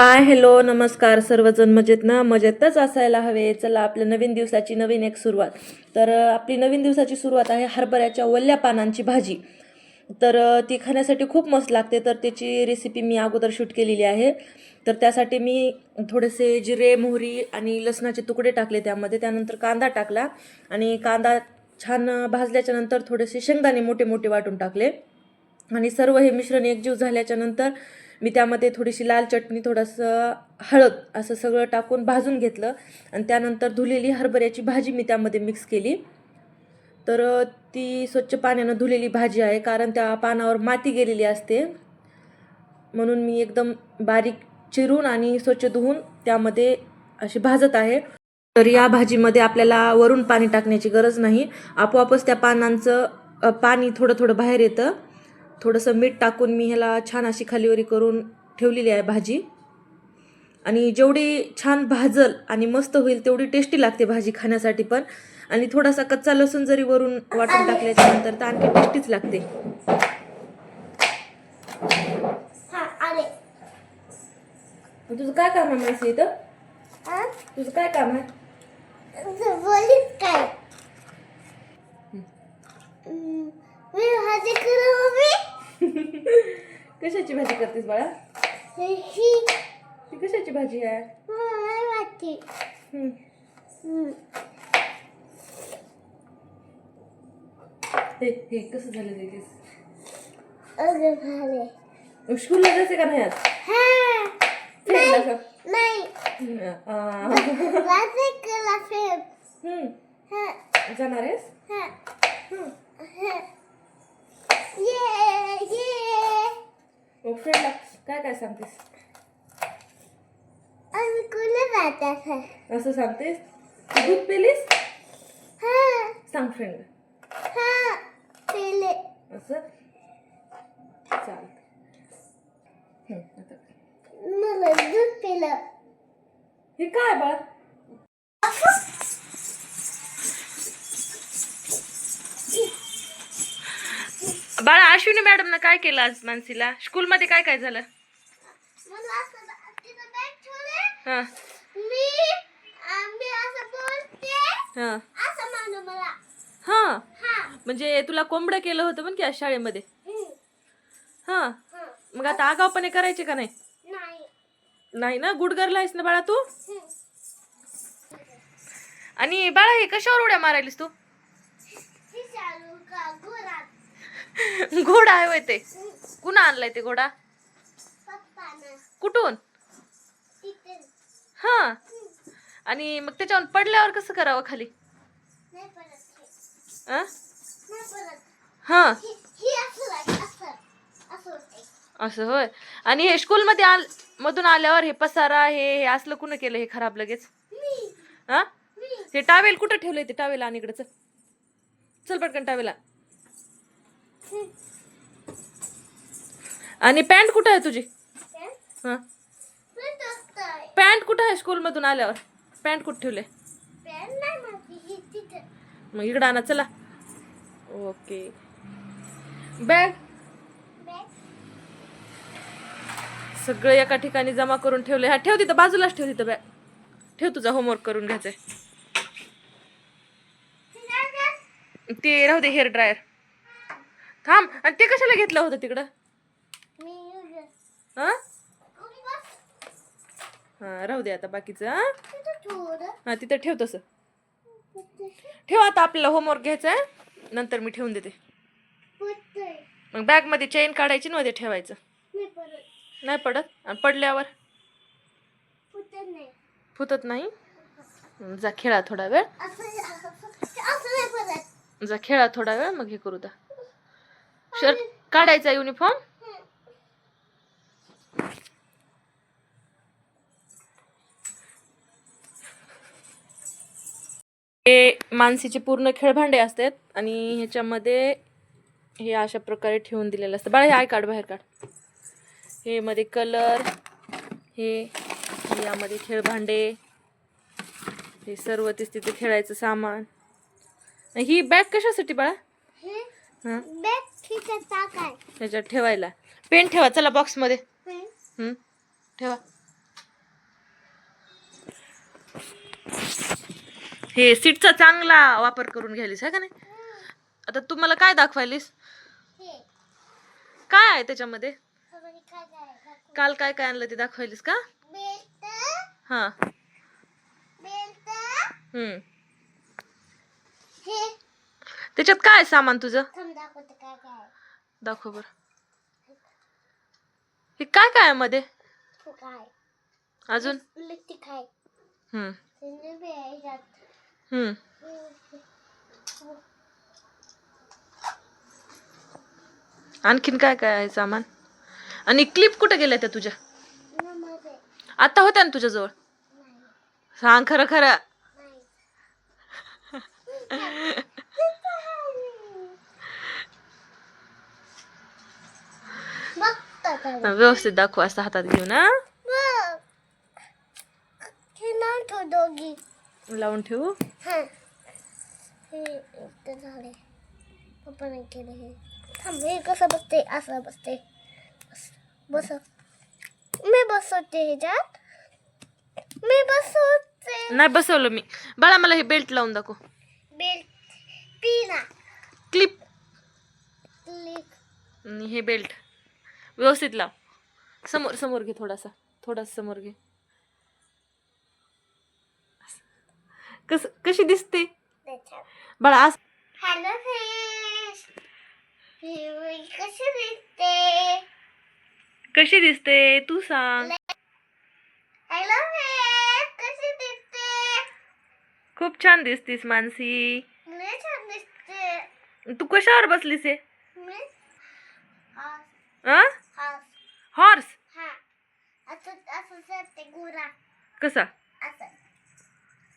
Hi hello नमस्कार सर्वजण. मजेत ना? मजेतच असायला हवे. चला आपल्या नवीन दिवसाची नवीन एक सुरुवात. तर आपली नवीन दिवसाची सुरुवात आहे हरभऱ्याच्या वल्ल्या पानांची भाजी. तर ती खाण्यासाठी खूप मस्त लागते. तर त्याची रेसिपी मी अगोदर शूट केलेली आहे. तर त्यासाठी मी थोडेसे जिरे मोहरी आणि लसणाचे तुकडे टाकले त्यामध्ये. त्यानंतर कांदा टाकला आणि कांदा छान भाजल्याच्या नंतर थोडेसे शेंगदाणे मोठे मोठे वाटून टाकले. आणि सर्व हे मिश्रण एकजीव झाल्याच्यानंतर मी त्यामध्ये थोडीशी लाल चटणी थोडंसं हळद असं सगळं टाकून भाजून घेतलं. आणि त्यानंतर धुलेली हरभऱ्याची भाजी मी त्यामध्ये मिक्स केली. तर ती स्वच्छ पाण्यानं धुलेली भाजी आहे कारण त्या पानावर माती गेलेली असते. म्हणून मी एकदम बारीक चिरून आणि स्वच्छ धुवून त्यामध्ये अशी भाजत आहे. तर या भाजीमध्ये आपल्याला वरून पाणी टाकण्याची गरज नाही. आपोआपच त्या पानांचं पाणी थोडं थोडं बाहेर येतं. थोडंसं मीठ टाकून मी ह्याला छान अशी खालीवरी करून ठेवलेली आहे भाजी. आणि जेवढी छान भाजल आणि मस्त होईल तेवढी टेस्टी लागते भाजी खाण्यासाठी पण. आणि थोडासा कच्चा लसूण जरी वरून वाटून टाकल्याच्या नंतर तर आणखी टेस्टीच लागते. हा तुझं काय काम आहे माहिती इथं? तुझं काय काम आहे? काय हम्म, मी भाजी करू मम्मी कशाची भाजी करतेस बाळा? ही ती कशाची भाजी आहे मला नाही माहिती हम्म. हम्म, हे हे कसं झालं ते अगं भाले स्कूलला जायचं का नाही आज? हा। फिरायला का? नाही। आ, भाजी करा फेर। हम्म. हा। जाणार आहेस? हा। हम्म. फ्रेंडला काय काय सांगतेस असं सांगतेस तू दूध पेलीस हा सांग फ्रेंडला हा पेले असं चाल आता मला दूध पिलं हे काय बाळा बाळा अश्विनी मॅडमनं काय केलं आज मानसीला? स्कूलमध्ये काय काय झालं? हा. हा. हा. हा. म्हणजे तुला कोंबडं केलं होतं पण की आज शाळेमध्ये? हा. मग आता आगावपणे करायचे का नाही? नाही. ना? गुडगरला आहेस ना बाळा तू. आणि बाळा हे कशावर उड्या मारायलीस तू? घोडा आहे होय ते. कुणा आणलाय ते घोडा? कुठून? हा. आणि मग त्याच्यावर पडल्यावर कसं करावं खाली? हे. असं होय. आणि हे स्कूलमध्ये आल मधून आल्यावर हे पसारा हे हे असलं कुणं केलं हे खराब लगेच? हा हे टावेल कुठं ठेवलंय ते टावेल आणि इकडं चल चल पटकन टावेला आणि पॅन्ट कुठं आहे तुझी? हा. पॅन्ट कुठं आहे स्कूलमधून आल्यावर पॅन्ट कुठं ठेवले. मग इकडं आणा चला ओके बॅग बॅग. सगळं एका ठिकाणी जमा करून ठेवले हा ठेव तिथं बाजूलाच ठेव तिथं बॅग ठेव तुझा होमवर्क करून घ्यायचंय? ते राहू दे हेअर ड्रायर थांब आणि ते कशाला घेतलं होतं तिकडं. हा? हा राहू दे आता बाकीचं हा? तिथं तिथं ठेव तसं. ठेव आता आपल्याला होमवर्क घ्यायचा आहे नंतर मी ठेवून देते. मग बॅगमध्ये चेन काढायची ना मध्ये ठेवायचं. नाही पडत? आणि पडल्यावर? नाही. फुतत नाही? जा खेळा थोडा वेळ. जा खेळा थोडा वेळ मग हे करू दा. शर्ट काढायचा युनिफॉर्म हे मानसीचे पूर्ण खेळभांडे असतात आणि ह्याच्यामध्ये हे अशा प्रकारे ठेवून दिलेलं असतं. बाळा हे आय कार्ड बाहेर काढ. हे मध्ये कलर हे यामध्ये खेळभांडे हे सर्व तेच तिथे खेळायचं सामान. ही बॅग कशासाठी बाळा? हे हां? त्याच्यात ठेवायला. पेन ठेवा चला बॉक्समध्ये? ठेवा. हे सीटचा चांगला वापर करून घ्यायलीस आहे का नाही? आता तू मला काय दाखवायलीस? काय आहे त्याच्यामध्ये? काल काय काय आणलं ते दाखवायलीस का? हा. हम्म. त्याच्यात काय सामान तुझं? दाखव बर. हे काय काय आहे मध्ये? अजून? हम्म. हम्म. आणखीन काय काय आहे सामान? आणि क्लिप कुठे गेल्या त्या तुझ्या? आता होत्या ना तुझ्याजवळ? नाही सांग खरं खरं. व्यवस्थित दाखव असं हातात घेऊन हा? लावून ठेवू? हा. हे इथं झाले. पप्पाने केले हे. थांब हे कसं बसते? असं बसते. बस बस मी बसवते ह्याच्यात. मी बसवते. नाही बसवलं मी. बाळा मला हे बेल्ट लावून दाखव. बेल्ट पिना. क्लिप क्लिक आणि हे बेल्ट व्यवस्थित लाव. समोर समोर घे थोडासा. थोडासा समोर घे. कस कशी दिसते? बाळा आज हॅलो फ्रेंड्स. कशी दिसते? कशी दिसते? तू सांग. हॅलो कशी दिसते? खूप छान दिसतीस मानसी. मी छान दिसते. तू कशावर बसलीस हॉर्स हा. कसा?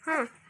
हा.